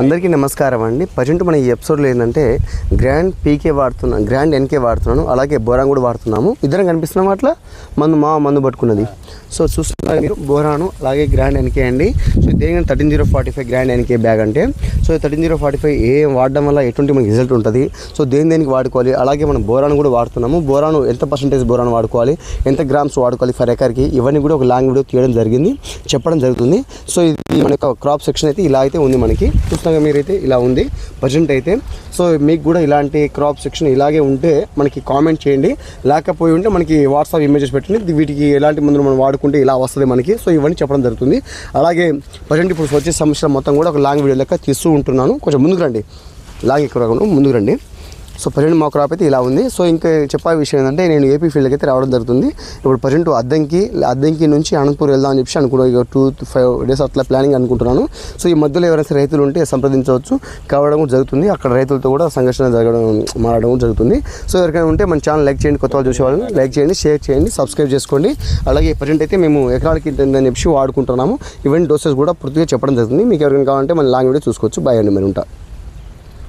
అందరికీ నమస్కారం అండి. ప్రజెంట్ మన ఈ ఎపిసోడ్లో ఏంటంటే గ్రాండ్ పీకే వాడుతున్నాం గ్రాండ్ ఎన్కే వాడుతున్నాను అలాగే బోరాన్ కూడా వాడుతున్నాము. ఇద్దరం కనిపిస్తున్నాం అట్లా? మందు మా మందు పట్టుకున్నది. సో చూస్తున్నారు మీరు బోరాను అలాగే గ్రాండ్ ఎన్కే అండి. సో దేని thirteen zero forty five Grand NK bag అంటే so thirteen zero forty five ఏ వాడడం వల్ల ఎటువంటి మనకి రిజల్ట్ ఉంటుంది? సో దేని దేనికి వాడుకోవాలి? అలాగే మనం బోరాను కూడా వాడుతున్నాము. బోరాను ఎంత పర్సెంటేజ్ బోరాను వాడుకోవాలి? ఎంత గ్రామ్స్ వాడుకోవాలి ఫర్ ఎకర్కి? ఇవన్నీ కూడా ఒక లాంగ్ వీడియో తీయడం జరిగింది చెప్పడం జరుగుతుంది. సో ఇది మన యొక్క క్రాప్ సెక్షన్ అయితే ఇలా అయితే ఉంది మనకి. చూస్తున్నాగా మీరైతే ఇలా ఉంది ప్రజెంట్ అయితే. సో మీకు కూడా ఇలాంటి క్రాప్ సెక్షన్ ఇలాగే ఉంటే మనకి కామెంట్ చేయండి. లేకపోయి ఉంటే మనకి వాట్సాప్ ఇమేజెస్ పెట్టండి. వీటికి ఎలాంటి మందులు మనం వాడుకుంటే ఇలా వస్తుంది మనకి. సో ఇవన్నీ చెప్పడం జరుగుతుంది. అలాగే ప్రజెంట్ ఇప్పుడు వచ్చే సమస్యలు మొత్తం కూడా ఒక లాంగ్ వీడియో లెక్క తీస్తూ ఉంటున్నాను. కొంచెం ముందుకు రండి. లాంగ్ ఎక్కువ రాకుండా ముందుకు రండి. సో ప్రజెంట్ మా క్రాప్ అయితే ఇలా ఉంది. సో ఇంకా చెప్పే విషయం ఏంటంటే నేను ఏపీ ఫీల్డ్కి అయితే రావడం జరుగుతుంది. ఇప్పుడు ప్రజెంట్ అద్దంకి అద్దంకి నుంచి అనంతపూర్ వెళ్దాం అని చెప్పి అనుకున్నాను టూ ఫైవ్ డేస్ అట్లా ప్లానింగ్ అనుకుంటున్నాను. సో ఈ మధ్యలో ఎవరైనా రైతులు ఉంటే సంప్రదించవచ్చు. కావడం కూడా జరుగుతుంది. అక్కడ రైతులతో కూడా సంఘర్షణ జరగడం మారడం కూడా జరుగుతుంది. సో ఎవరికైనా ఉంటే మన ఛానల్ లైక్ చేయండి. కొత్త వాళ్ళు చూసేవాళ్ళని లైక్ చేయండి షేర్ చేయండి సబ్స్క్రైబ్ చేసుకోండి. అలాగే ప్రజెంట్ అయితే మేము ఎకరాలకి అని చెప్పి వాడుకుంటున్నాము. ఈవెంట్ డోసెస్ కూడా పూర్తిగా చెప్పడం జరుగుతుంది. మీకు ఎవరికైనా కావాలంటే మన లాంగ్ వీడియో చూసుకోవచ్చు. బాయ్ అండి. మరి ఉంటా.